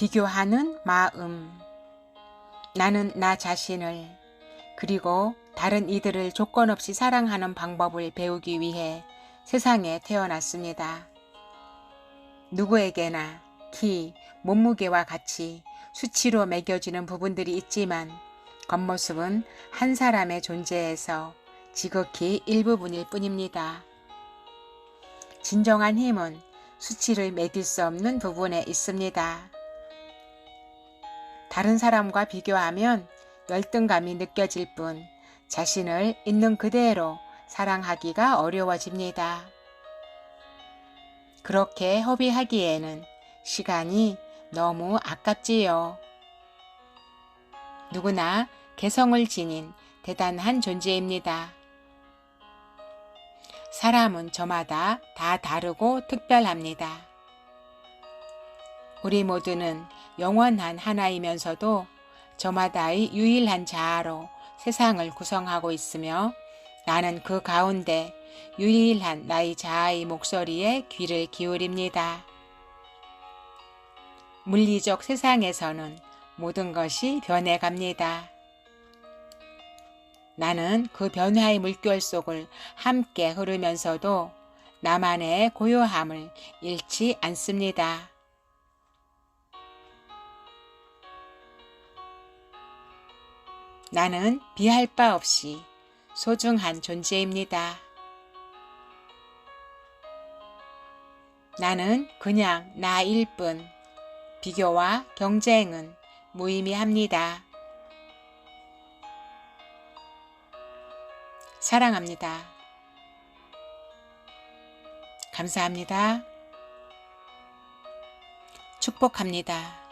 비교하는 마음. 나는 나 자신을 그리고 다른 이들을 조건 없이 사랑하는 방법을 배우기 위해 세상에 태어났습니다. 누구에게나 키, 몸무게와 같이 수치로 매겨지는 부분들이 있지만 겉모습은 한 사람의 존재에서 지극히 일부분일 뿐입니다. 진정한 힘은 수치를 매길 수 없는 부분에 있습니다. 다른 사람과 비교하면 열등감이 느껴질 뿐 자신을 있는 그대로 사랑하기가 어려워집니다. 그렇게 허비하기에는 시간이 너무 아깝지요. 누구나 개성을 지닌 대단한 존재입니다. 사람은 저마다 다 다르고 특별합니다. 우리 모두는 영원한 하나이면서도 저마다의 유일한 자아로 세상을 구성하고 있으며 나는 그 가운데 유일한 나의 자아의 목소리에 귀를 기울입니다. 물리적 세상에서는 모든 것이 변해갑니다. 나는 그 변화의 물결 속을 함께 흐르면서도 나만의 고요함을 잃지 않습니다. 나는 비할 바 없이 소중한 존재입니다. 나는 그냥 나일 뿐 비교와 경쟁은 무의미합니다. 사랑합니다. 감사합니다. 축복합니다.